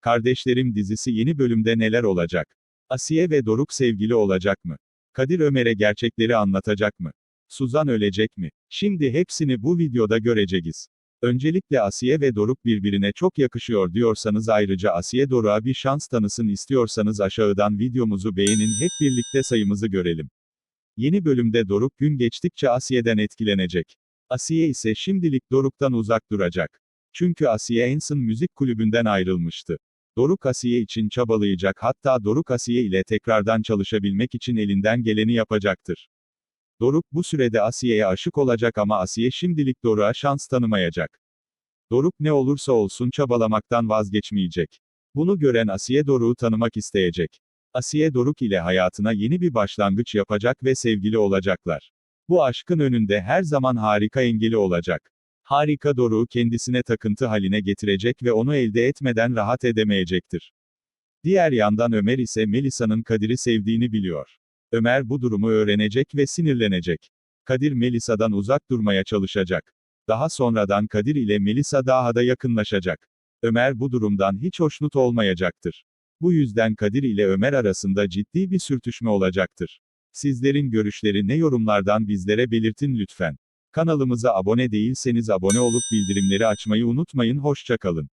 Kardeşlerim dizisi yeni bölümde neler olacak? Asiye ve Doruk sevgili olacak mı? Kadir Ömer'e gerçekleri anlatacak mı? Suzan ölecek mi? Şimdi hepsini bu videoda göreceğiz. Öncelikle Asiye ve Doruk birbirine çok yakışıyor diyorsanız ayrıca Asiye Doruk'a bir şans tanısın istiyorsanız aşağıdan videomuzu beğenin hep birlikte sayımızı görelim. Yeni bölümde Doruk gün geçtikçe Asiye'den etkilenecek. Asiye ise şimdilik Doruk'tan uzak duracak. Çünkü Asiye Ensign müzik kulübünden ayrılmıştı. Doruk Asiye için çabalayacak hatta Doruk Asiye ile tekrardan çalışabilmek için elinden geleni yapacaktır. Doruk bu sürede Asiye'ye aşık olacak ama Asiye şimdilik Doruk'a şans tanımayacak. Doruk ne olursa olsun çabalamaktan vazgeçmeyecek. Bunu gören Asiye Doruk'u tanımak isteyecek. Asiye Doruk ile hayatına yeni bir başlangıç yapacak ve sevgili olacaklar. Bu aşkın önünde her zaman harika engeli olacak. Harika Doruk'u kendisine takıntı haline getirecek ve onu elde etmeden rahat edemeyecektir. Diğer yandan Ömer ise Melisa'nın Kadir'i sevdiğini biliyor. Ömer bu durumu öğrenecek ve sinirlenecek. Kadir Melisa'dan uzak durmaya çalışacak. Daha sonradan Kadir ile Melisa daha da yakınlaşacak. Ömer bu durumdan hiç hoşnut olmayacaktır. Bu yüzden Kadir ile Ömer arasında ciddi bir sürtüşme olacaktır. Sizlerin görüşleri ne yorumlardan bizlere belirtin lütfen. Kanalımıza abone değilseniz abone olup bildirimleri açmayı unutmayın hoşçakalın.